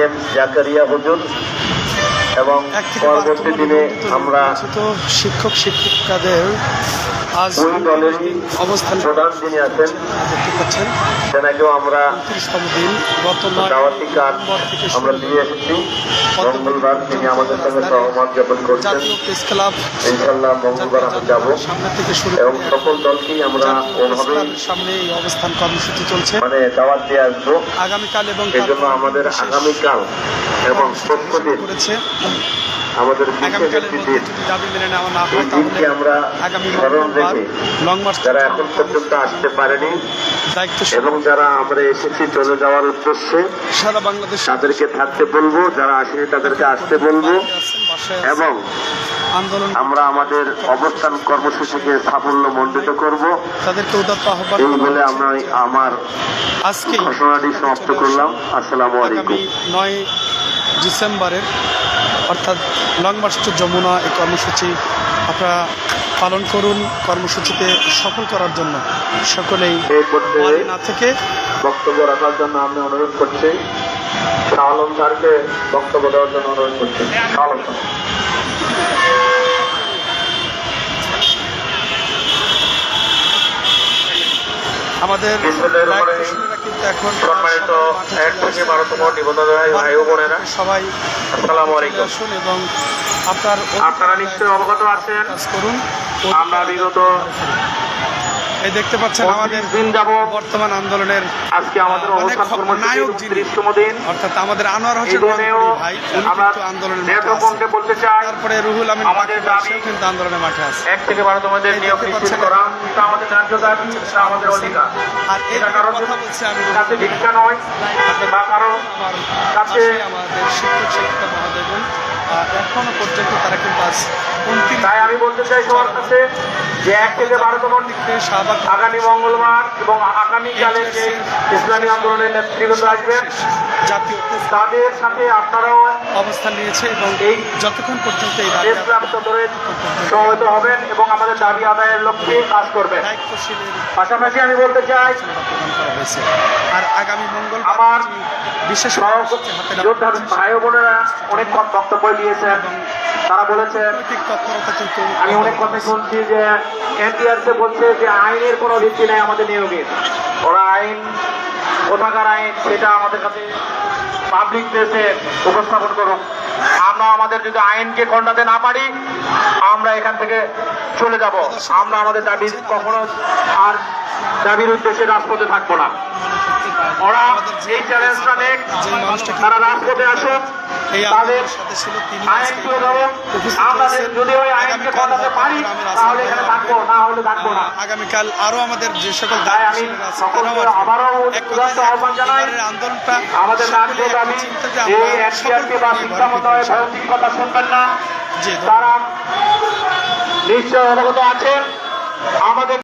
M Zakaria হুজুর এবং পরবর্তী দিনে আমরা শিক্ষক শিক্ষিকাদের আজ ওই দলেরই অবস্থান প্রধান যিনি আছেন দেখতে পাচ্ছেন সেনাকেও আমরা উনত্রিশতম দিন গত দাওয়াতি কার্ড আমরা দিয়ে এসেছি। মঙ্গলবার তিনি আমাদের সঙ্গে সহমত জ্ঞাপন করছেন। ইনশাল্লাহ মঙ্গলবার আমরা যাব। সামনে থেকে শুরু এবং সকল দলকেই আমরা প্রেস সামনে এই অবস্থান কর্মসূচি চলছে। মানে দাওয়াত দিয়ে আসব। আগামীকাল এবং এই জন্য আমাদের আগামীকাল এবং কর্মসূচি সত্য করেছে। আমাদের বিশেষ আগামীকালের মধ্যে যদি দাবি মেনে নেওয়া না হয় তাহলে আমরা আগামী স্মরণ মঙ্গলবার রেখে লং মার্চ যারা এখন পর্যন্ত আসতে পারেনি দায়িত্ব এবং যারা আমরা এসেছি চলে যাওয়ার উদ্দেশ্যে সারা বাংলাদেশ তাদেরকে থাকতে বলব যারা আসেনি তাদেরকে আসতে বলব এবং আন্দোলন আমরা আমাদের অবস্থান কর্মসূচিকে সাফল্য মণ্ডিত করব। তাদেরকে উদাত্ত আহ্বান এই বলে আমরা আমার আজকে ঘোষণাটি সমাপ্ত করলাম। আসসালামু আলাইকুম। নয় ডিসেম্বরের অর্থাৎ লং মার্চ টু যমুনা এই কর্মসূচি আপনারা পালন করুন কর্মসূচিতে সফল করার জন্য। সকলেই না থেকে বক্তব্য রাখার জন্য আমি অনুরোধ করছি। শাহ আলম স্যারকে বক্তব্য দেওয়ার জন্য অনুরোধ করছি। শাহ আলম স্যার। আমাদের কিন্তু এখন সম্মানিত সবাই মাঠে এক থেকে বারোতম নিবন্ধন ভাই ও বোনেরা সবাই আসসালামু চলে আলাইকুম। আসুন এবং আপনার আপনারা নিশ্চয়ই অবগত আছেন। করুন। আমরা বিগত এই দেখতে পাচ্ছেন আমাদের বর্তমান আন্দোলনের আজকে আমাদের অনেক নায়ক যিনি। অর্থাৎ আমাদের আনোয়ার হোসেন ভাই কিন্তু আন্দোলনের মাঠে বলতে চাই তারপরে রুহুল আমিন আমাদের সেও কিন্তু আন্দোলনের মাঠে আছে। এক থেকে বারোতমদের এই নিয়োগ নিশ্চিত করা আমাদের ন্যায্য দাবি তা আমাদের অধিকার। আর এই এটা কারোর কথা বলছে আমি কাছে ভিক্ষা নয় বা কারও কাছে আমাদের শিক্ষক শিক্ষিকা আহ, এখনও পর্যন্ত তারা কিন্তু আজ অন্তিম তাই আমি বলতে চাই সবার কাছে যে এক থেকে বারোতম দিকে শাহবাগ আগামী মঙ্গলবার এবং আগামীকালের যে ইসলামী আন্দোলনের নেতৃবৃন্দ আসবেন জাতীয় তাদের সাথে আপনারাও অবস্থান নিয়েছে এবং এই যতক্ষণ পর্যন্ত এই প্রেস ক্লাব সমবেত হবেন এবং আমাদের দাবি আদায়ের লক্ষ্যে কাজ করবেন পাশাপাশি আমি বলতে চাই আর আগামী মঙ্গলবার আমার বিশেষ হয়েছে। ভাই বোনেরা অনেক বক্তব্য দিয়েছেন তারা বলেছেন রাজনৈতিক আমি অনেক কথা শুনছি যে এনটিআরসি বলছে যে আইনের কোনো ভিত্তি নেই আমাদের নিয়োগের। ওরা আইন কোথাকার আইন সেটা আমাদের কাছে পাবলিক প্লেসে উপস্থাপন করুন আমরা আমাদের যদি আইনকে খণ্ডাতে না পারি আমরা এখান থেকে চলে যাব। আমরা আমাদের দাবি কখনো আর দাবির উদ্দেশ্যে রাজপথে থাকব না। ওরা এই চ্যালেঞ্জটা নেক তারা রাজপথে আসুক। তাদের আইন আমরা যদি ওই আইনকে আগামীকাল পারি তাহলে এখানে থাকব না হলে থাকব না। আগামীকাল আরও আমাদের যে সকল তাই আমি সকলকে আবারও আহ্বান জানাই আন্দোলনটা আমাদের রাজ্য দাবি এই বা পরিবার শিক্ষা মন্ত্রণালয়ের ভৌতিক কথা শুনবেন না। তারা নিশ্চয় অবগত আছেন। আমাদের